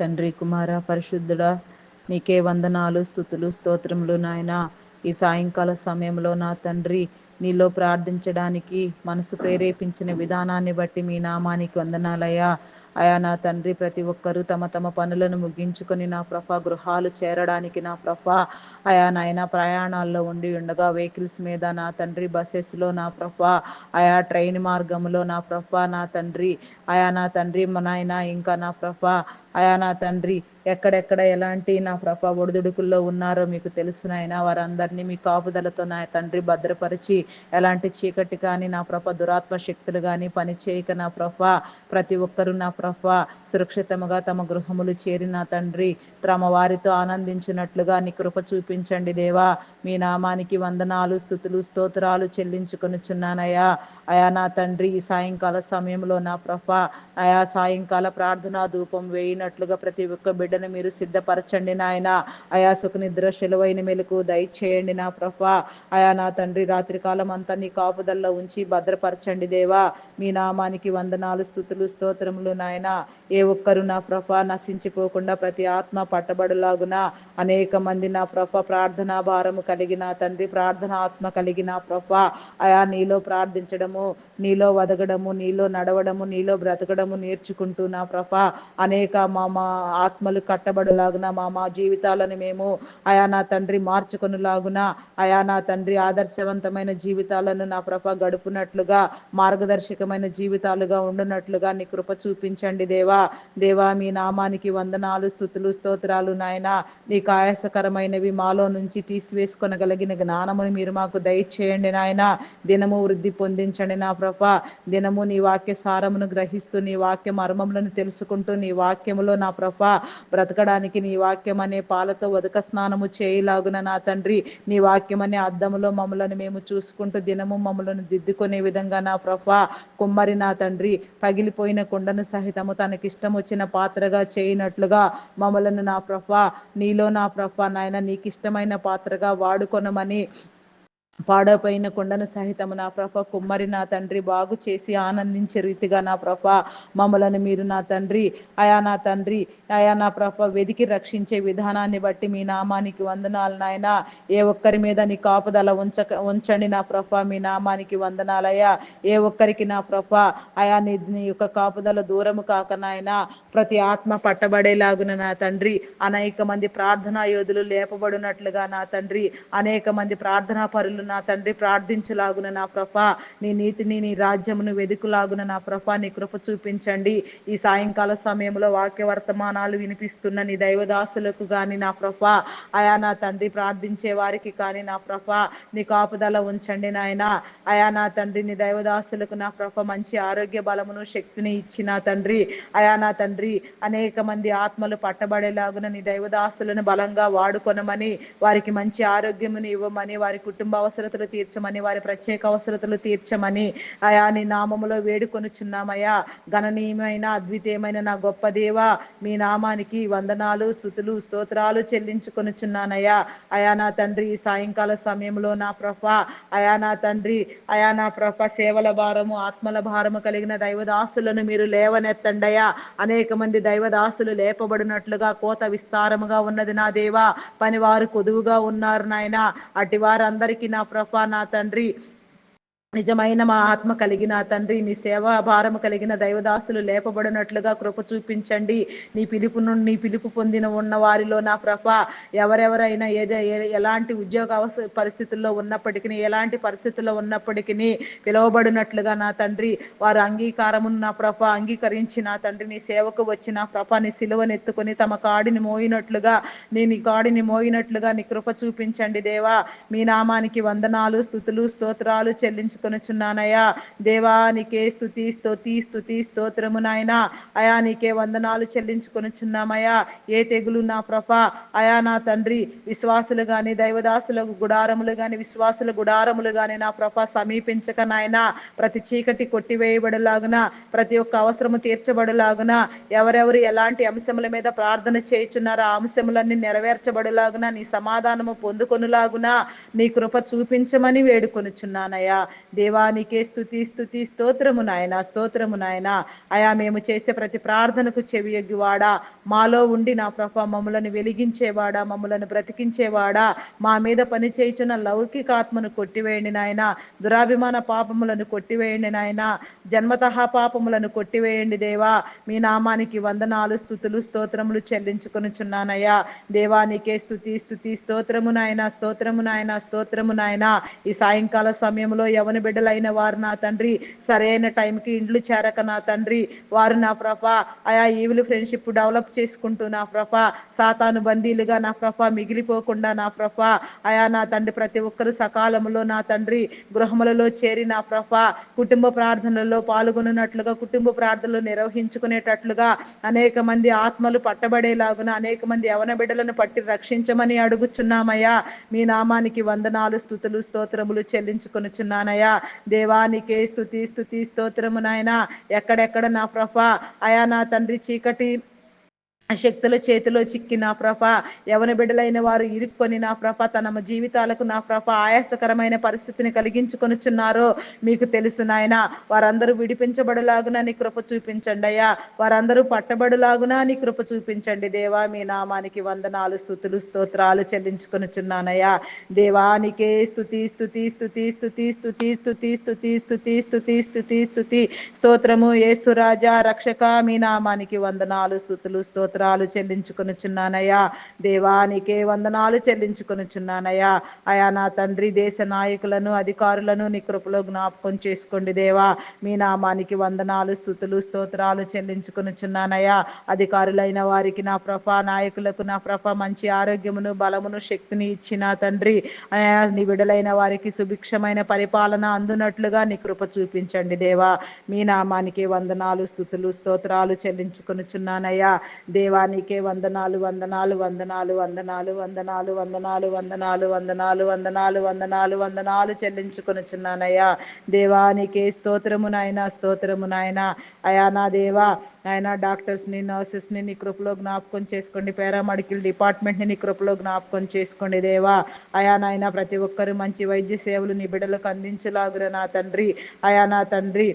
తండ్రి కుమార పరిశుద్ధుడా నీకే వందనాలు స్థుతులు స్తోత్రములు నాయన. ఈ సాయంకాల సమయంలో నా తండ్రి నీలో ప్రార్థించడానికి మనసు ప్రేరేపించిన విధానాన్ని బట్టి మీ నామానికి వందనాలయ్యా. అయా నా తండ్రి ప్రతి ఒక్కరూ తమ తమ పనులను ముగించుకొని నా ప్రభ గృహాలు చేరడానికి నా ప్రభ. అయా నాయన ప్రయాణాల్లో ఉండి ఉండగా వెహికల్స్ మీద నా తండ్రి బస్సెస్లో నా ప్రభ. ఆయా ట్రైన్ మార్గంలో నా ప్రభ నా తండ్రి. అయా నా తండ్రి మా నాయన ఇంకా నా ప్రభ. అయా నా తండ్రి ఎక్కడెక్కడ ఎలాంటి నా ప్రభా ఒడిదుడుకుల్లో ఉన్నారో మీకు తెలుసు నాయన. వారందరినీ మీ కాపుదలతో నా తండ్రి భద్రపరిచి ఎలాంటి చీకటి కానీ నా ప్రభ దురాత్మ శక్తులు కానీ పని చేయక నా ప్రభ ప్రతి ఒక్కరూ నా ప్రభ సురక్షితముగా తమ గృహములు చేరి నా తండ్రి తమ వారితో ఆనందించినట్లుగా నీ కృప చూపించండి దేవా. మీ నామానికి వందనాలు స్థుతులు స్తోత్రాలు చెల్లించుకొనుచున్నానయ్యా. అయా నా తండ్రి ఈ సాయంకాల సమయంలో నా ప్రభ అయా సాయంకాల ప్రార్థనా ధూపం వేయినట్లుగా ప్రతి ఒక్క బిడ్డను మీరు సిద్ధపరచండి నాయన. అయా సుఖ నిద్ర శిలువైన మెలకు దయచేయండి నా ప్రభా. అయా నా తండ్రి రాత్రి కాలం అంతా నీ కాపుదల్లో ఉంచి భద్రపరచండి దేవా. మీ నామానికి వందనాలు స్థుతులు స్తోత్రములు నాయన. ఏ ఒక్కరు నా ప్రభ నశించిపోకుండా ప్రతి ఆత్మ పట్టబడులాగున అనేక మంది నా ప్రభ ప్రార్థనా భారము కలిగిన తండ్రి ప్రార్థన ఆత్మ కలిగిన ప్రభ. అయా నీలో ప్రార్థించడము నీలో వదగడము నీలో నడవడము నీలో బ్రతకడము నేర్చుకుంటూ నా ప్రభ అనేక మా మా ఆత్మలు కట్టబడులాగున మా మా జీవితాలను మేము అయా నా తండ్రి మార్చుకొనులాగున అయా నా తండ్రి ఆదర్శవంతమైన జీవితాలను నా ప్రభ గడుపునట్లుగా మార్గదర్శకమైన జీవితాలుగా ఉండునట్లుగా నీ కృప చూపించండి దేవా. దేవా మీ నామానికి వందనాలు స్థుతులు స్తోత్రాలు నాయన. నీకు ఆయాసకరమైనవి మాలో నుంచి తీసివేసుకొనగలిగిన జ్ఞానమును మీరు మాకు దయచేయండి నాయన. దినము వృద్ధి పొందించండి నా ప్రభ. దినము నీ వాక్య సారమును గ్రహిస్తూ నీ వాక్య మర్మములను తెలుసుకుంటూ నీ వాక్యము వాక్యములో నా ప్రభా బ్రతకడానికి నీ వాక్యం అనే పాలతో ఉదక స్నానము చేయలాగున నా తండ్రి నీ వాక్యం అనే అద్దములో మమ్మలను మేము చూసుకుంటూ దినము మమ్మలను దిద్దుకునే విధంగా నా ప్రభా కుమ్మరి నా తండ్రి పగిలిపోయిన కుండను సహితము తనకిష్టం వచ్చిన పాత్రగా చేయనట్లుగా మమ్మలను నా ప్రభా నీలో నా ప్రభా నాయన నీకిష్టమైన పాత్రగా వాడుకొనమని పాడపోయిన కొండను సహితము నా ప్రభ కుమ్మరి నా తండ్రి బాగు చేసి ఆనందించే రీతిగా నా ప్రభ మమ్మలను మీరు నా తండ్రి అయా నా తండ్రి అయా నా ప్రభ వెదికి రక్షించే విధానాన్ని బట్టి మీ నామానికి వందనాలు నాయన. ఏ ఒక్కరి మీద నీ కాపుదల ఉంచక ఉంచండి నా ప్రభ మీ నామానికి వందనాలయ్యా ఏ ఒక్కరికి నా ప్రభ అయా నీ నీ యొక్క కాపుదల దూరము కాక నాయన. ప్రతి ఆత్మ పట్టబడేలాగున నా తండ్రి అనేక మంది ప్రార్థనా యోధులు లేపబడినట్లుగా నా తండ్రి అనేక మంది ప్రార్థనా పరులు నా తండ్రి ప్రార్థించలాగున నా ప్రభ నీ నీతిని నీ రాజ్యమును వెదుకులాగున నా ప్రభ నీ కృప చూపించండి. ఈ సాయంకాల సమయంలో వాక్య వర్తమానాలు వినిపిస్తున్న నీ దైవదాసులకు కానీ నా ప్రభ అయా నా తండ్రి ప్రార్థించే వారికి కానీ నా ప్రభ నీ కాపుదల ఉంచండి నాయన. అయా నా తండ్రి నీ దైవదాసులకు నా ప్రభ మంచి ఆరోగ్య బలమును శక్తిని ఇచ్చిన తండ్రి. అయా నా తండ్రి అనేక మంది ఆత్మలు పట్టబడేలాగున నీ దైవదాసులను బలంగా వాడుకొనమని వారికి మంచి ఆరోగ్యమును ఇవ్వమని వారి కుటుంబ అవసరతలు తీర్చమని వారి ప్రత్యేక అవసరతలు తీర్చమని అయా నీ నామములో వేడుకొనుచున్నామయ్యా. గణనీయమైన అద్వితీయమైన నా గొప్ప దేవ మీ నామానికి వందనాలు స్థుతులు స్తోత్రాలు చెల్లించుకొనుచున్నానయ్యా. అయా నా తండ్రి ఈ సాయంకాల సమయంలో నా ప్రభ అయా నా తండ్రి అయా నా ప్రభ సేవల భారము ఆత్మల భారము కలిగిన దైవదాసులను మీరు లేవనెత్తండయా అనేక మంది దైవదాసులు లేపబడినట్లుగా కోత విస్తారముగా ఉన్నది నా దేవా. పనివారు కొదువుగా ఉన్నారు నాయన. అటు వారందరికీ నా ప్రభా నా తండ్రి. నిజమైన మా ఆత్మ కలిగిన తండ్రి నీ సేవా భారము కలిగిన దైవదాసులు లేపబడినట్లుగా కృప చూపించండి. నీ పిలుపు నుండి నీ పిలుపు పొందిన ఉన్న వారిలో నా ప్రభ ఎవరెవరైనా ఏదే ఎలాంటి ఉద్యోగ అవస పరిస్థితుల్లో ఉన్నప్పటికీ ఎలాంటి పరిస్థితుల్లో ఉన్నప్పటికీ పిలువబడినట్లుగా నా తండ్రి వారు అంగీకారమును నా ప్రభ అంగీకరించి నా తండ్రి నీ సేవకు వచ్చిన ప్రభ నీ సిలువనెత్తుకొని తమ కాడిని మోయినట్లుగా నీ నీ కాడిని మోయినట్లుగా నీ కృప చూపించండి దేవా. మీ నామానికి వందనాలు స్థుతులు స్తోత్రాలు చెల్లించుకొనుచున్నానయ్యా దేవా నీకే స్థుతి స్తుతి స్థుతి స్తోత్రము నాయనా. అయా నీకే వందనాలు చెల్లించుకొనుచున్నామయ్యా. ఏ తెగులు నా ప్రభ? అయా నా తండ్రి విశ్వాసులు గాని దైవదాసుల గుడారములు గాని విశ్వాసుల గుడారములు గాని నా ప్రభ సమీపించక నాయనా. ప్రతి చీకటి కొట్టివేయబడలాగున ప్రతి ఒక్క అవసరము తీర్చబడలాగున ఎవరెవరు ఎలాంటి అంశముల మీద ప్రార్థన చేయుచున్నారో ఆ అంశములన్నీ నెరవేర్చబడలాగున నీ సమాధానము పొందుకొనులాగున నీ కృప చూపించమని వేడుకొనుచున్నానయ్యా. దేవానికే స్థుతి స్థుతి స్తోత్రము నాయన స్తోత్రము నాయన. అయా మేము చేసే ప్రతి ప్రార్థనకు చెవియొగ్గివాడా మాలో ఉండి నా ప్రభ మమ్మలను వెలిగించేవాడా? మమ్మలను బ్రతికించేవాడా? మా మీద పని చేయుచున్న లౌకికాత్మను కొట్టివేయండి నాయన. దురాభిమాన పాపములను కొట్టివేయండి నాయన. జన్మతహ పాపములను కొట్టివేయండి దేవా. మీ నామానికి వందనాలు స్థుతులు స్తోత్రములు చెల్లించుకొనుచున్నానయ్యా. దేవానికే స్థుతి స్థుతి స్తోత్రము నాయన స్తోత్రము నాయన స్తోత్రము నాయన. ఈ సాయంకాల సమయంలో ఎవని బిడ్డలైన వారు నా తండ్రి. సరైన టైంకి ఇండ్లు చేరక నా తండ్రి. వారు నా ప్రభ ఆయా ఈవిలు ఫ్రెండ్షిప్ డెవలప్ చేసుకుంటూ నా ప్రభ సాతాను బందీలుగా నా ప్రభ మిగిలిపోకుండా నా ప్రభ అయా నా తండ్రి ప్రతి ఒక్కరు సకాలంలో నా తండ్రి గృహములలో చేరి నా ప్రభ కుటుంబ ప్రార్థనలలో పాల్గొనున్నట్లుగా కుటుంబ ప్రార్థనలు నిర్వహించుకునేటట్లుగా అనేక మంది ఆత్మలు పట్టబడేలాగున అనేక మంది యవన బిడ్డలను పట్టి రక్షించమని అడుగుచున్నామయ్యా. మీ నామానికి వందనాలు స్థుతులు స్తోత్రములు చెల్లించుకొనుచున్నానయ్యా. దేవానికే స్థుతి స్థుతి స్తోత్రము నాయన. ఎక్కడెక్కడ నా ప్రభ? అయా నా తండ్రి చీకటి శక్తుల చేతిలో చిక్కి నా ప్రభ యవన బిడ్డలైన వారు ఇరుక్కొని నా ప్రభ తన జీవితాలకు నా ప్రభ ఆయాసకరమైన పరిస్థితిని కలిగించుకొనిచున్నారో మీకు తెలుసు నాయన వారందరూ విడిపించబడులాగున నీ కృప చూపించండి అయ్యా వారందరూ పట్టబడులాగున నీ కృప చూపించండి దేవా మీ నామానికి వందనాలు స్థుతులు స్తోత్రాలు చెల్లించుకొనుచున్నానయ్యా దేవానికే స్థుతి స్థుతి స్థుతి స్థుతి స్థుతి స్థుతి స్థుతి స్థుతి స్థుతి స్థుతి స్థుతి స్తోత్రము ఏసురాజా రక్షక మీ నామానికి వందనాలు స్థుతులు స్తోత్ర స్తోత్రాలు చెల్లించుకొనుచున్నానయ్యా. దేవానికే వందనాలు చెల్లించుకొనుచున్నానయ్యా. అయా నా తండ్రి దేశ నాయకులను అధికారులను నీ కృపలో జ్ఞాపకం చేసుకోండి దేవా. మీ నామానికి వందనాలు స్థుతులు స్తోత్రాలు చెల్లించుకొనుచున్నానయ్యా. అధికారులైన వారికి నా ప్రభ నాయకులకు నా ప్రభ మంచి ఆరోగ్యమును బలమును శక్తిని ఇచ్చిన తండ్రి. నీ విడలైన వారికి సుభిక్షమైన పరిపాలన అందునట్లుగా నీ కృప చూపించండి దేవా. మీ నామానికి వందనాలు స్థుతులు స్తోత్రాలు చెల్లించుకొనుచున్నానయ్యా. దేవానికే వందనాలు వందనాలు వందనాలు వందనాలు వందనాలు వందనాలు వందనాలు వందనాలు వందనాలు వందనాలు వందనాలు చెల్లించుకొనుచున్నానయ్యా దేవానికే స్తోత్రము నాయన స్తోత్రము నాయన అయా నా దేవా ఆయన డాక్టర్స్ని నర్సెస్ని నీ కృపలో జ్ఞాపకం చేసుకోండి పారామెడికల్ డిపార్ట్మెంట్ని నీ కృపలో జ్ఞాపకం చేసుకోండి దేవా అయా నాయన ప్రతి ఒక్కరు మంచి వైద్య సేవలు నీ బిడ్డలకు అందించలాగురా నా తండ్రి అయా నా తండ్రి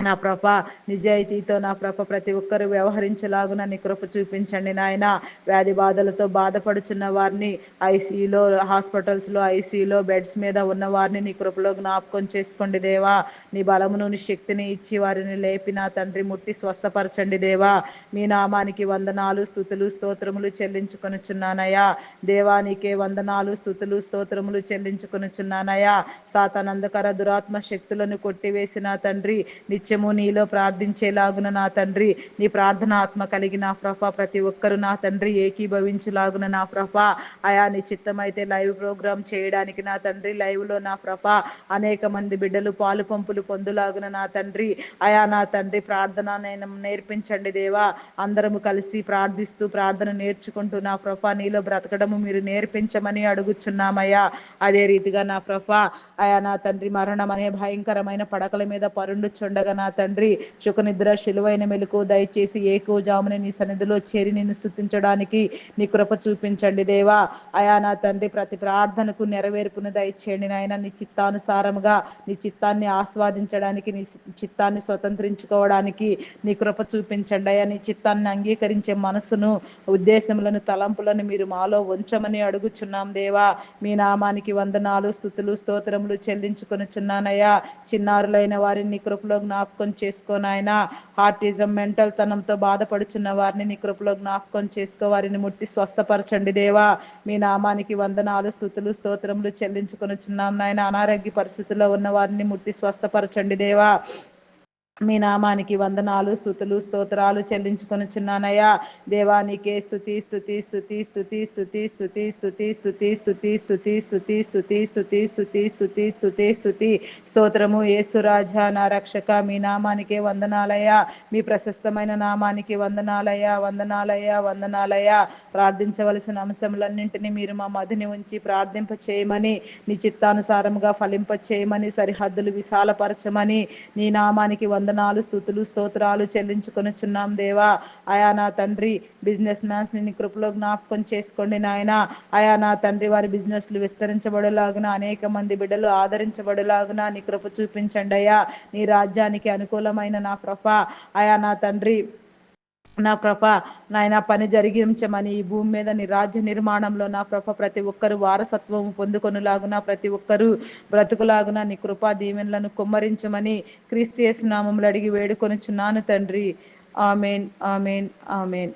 నా ప్రభ నిజాయితీతో నా ప్రభ ప్రతి ఒక్కరు వ్యవహరించలాగున నీ కృప చూపించండి నాయన. వ్యాధి బాధలతో బాధపడుచున్న వారిని ఐసీలో హాస్పిటల్స్లో ఐసీలో బెడ్స్ మీద ఉన్న వారిని నీ కృపలో జ్ఞాపకం చేసుకోండి దేవా. నీ బలమును నీ శక్తిని ఇచ్చి వారిని లేపి నా తండ్రి ముట్టి స్వస్థపరచండి దేవా. మీ నామానికి వందనాలు స్థుతులు స్తోత్రములు చెల్లించుకొనుచున్నానయ్యా. దేవానికే వందనాలు స్థుతులు స్తోత్రములు చెల్లించుకొనుచున్నానయ్యా. సాతానందకర దురాత్మ శక్తులను కొట్టివేసిన తండ్రి నిత్య నిత్యము నీలో ప్రార్థించేలాగున నా తండ్రి నీ ప్రార్థన ఆత్మ కలిగిన ప్రభ ప్రతి ఒక్కరు నా తండ్రి ఏకీభవించులాగున నా ప్రభ. అయా నీ చిత్తమైతే లైవ్ ప్రోగ్రామ్ చేయడానికి నా తండ్రి లైవ్లో నా ప్రభ. అనేక మంది బిడ్డలు పాలు పంపులు పొందులాగున నా తండ్రి. అయా నా తండ్రి ప్రార్థన నేను నేర్పించండి దేవా. అందరము కలిసి ప్రార్థిస్తూ ప్రార్థన నేర్చుకుంటూ నా ప్రభ నీలో బ్రతకడము మీరు నేర్పించమని అడుగుచున్నామయ్యా. అదే రీతిగా నా ప్రభ అయా నా తండ్రి మరణం అనే భయంకరమైన పడకల మీద పరుండుచుండగా నా తండ్రి శుకనిద్ర శిలువైన మెలకు దయచేసి ఏకో జామున నీ సన్నిధిలో చేరి నిన్ను స్థుతించడానికి నీ కృప చూపించండి దేవా. అయా నా తండ్రి ప్రతి ప్రార్థనకు నెరవేర్పును దయచేయండి నాయన. నీ చిత్తానుసారముగా నీ చిత్తాన్ని ఆస్వాదించడానికి నీ చిత్తాన్ని స్వతంత్రించుకోవడానికి నీ కృప చూపించండి అయ్యా నీ చిత్తాన్ని అంగీకరించే మనసును ఉద్దేశములను తలంపులను మీరు మాలో ఉంచమని అడుగుచున్నాం దేవా. మీ నామానికి వందనాలు స్థుతులు స్తోత్రములు చెల్లించుకొనుచున్నానయ్యా. చిన్నారులైన వారిని నీ కృపలో జ్ఞాప జ్ఞాపకం చేసుకో నాయన. హార్టిజం మెంటల్ తనంతో బాధపడుచున్న వారిని నీ కృపలో జ్ఞాపకం చేసుకో. వారిని ముట్టి స్వస్థపరచండి దేవా. మీ నామానికి వందనాలు స్థుతులు స్తోత్రములు చెల్లించుకొని చిన్నాం నాయన. అనారోగ్య పరిస్థితుల్లో ఉన్న వారిని ముట్టి స్వస్థపరచండి దేవా. మీ నామానికి వందనాలు స్థుతులు స్తోత్రాలు చెల్లించుకొనుచున్నానయ్యా దేవానికే స్థుతి స్థుతి స్థుతి స్థుతి స్థుతి స్థుతి స్థుతి స్థుతి స్థుతి స్థుతి స్థుతి స్థుతి స్థుతి స్థుతి స్థుతి స్థుతి స్థుతి స్తోత్రము యేసురాజ నా రక్షక మీ నామానికే వందనాలయ్యా మీ ప్రశస్తమైన నామానికి వందనాలయ్యా వందనాలయ్యా వందనాలయ్యా ప్రార్థించవలసిన అంశములన్నింటినీ మీరు మా మధిని ఉంచి ప్రార్థింప చేయమని నీ చిత్తానుసారముగా ఫలింప చేయమని సరిహద్దులు విశాలపరచమని నీ నామానికి వంద వందనాలు స్థుతులు స్తోత్రాలు చెల్లించుకొనిచున్నాం దేవా. అయా నా తండ్రి బిజినెస్ మ్యాన్స్ని కృపలో జ్ఞాపకం చేసుకోండి నాయన. అయా నా తండ్రి వారి బిజినెస్లు విస్తరించబడేలాగున అనేక మంది బిడ్డలు ఆదరించబడేలాగున నీ కృప చూపించండి అయ్యా. నీ రాజ్యానికి అనుకూలమైన నా ప్రభ అయా నా తండ్రి నా ప్రభ నాయన పని జరిగించమని ఈ భూమి మీద నీ రాజ్య నిర్మాణంలో నా ప్రభ ప్రతి ఒక్కరు వారసత్వం పొందుకొనులాగున ప్రతి ఒక్కరు బ్రతుకులాగున నీ కృపా దీవెనలను కుమ్మరించమని క్రీస్తు నామములు అడిగి వేడుకొనుచున్నాను తండ్రి. Amen amen amen.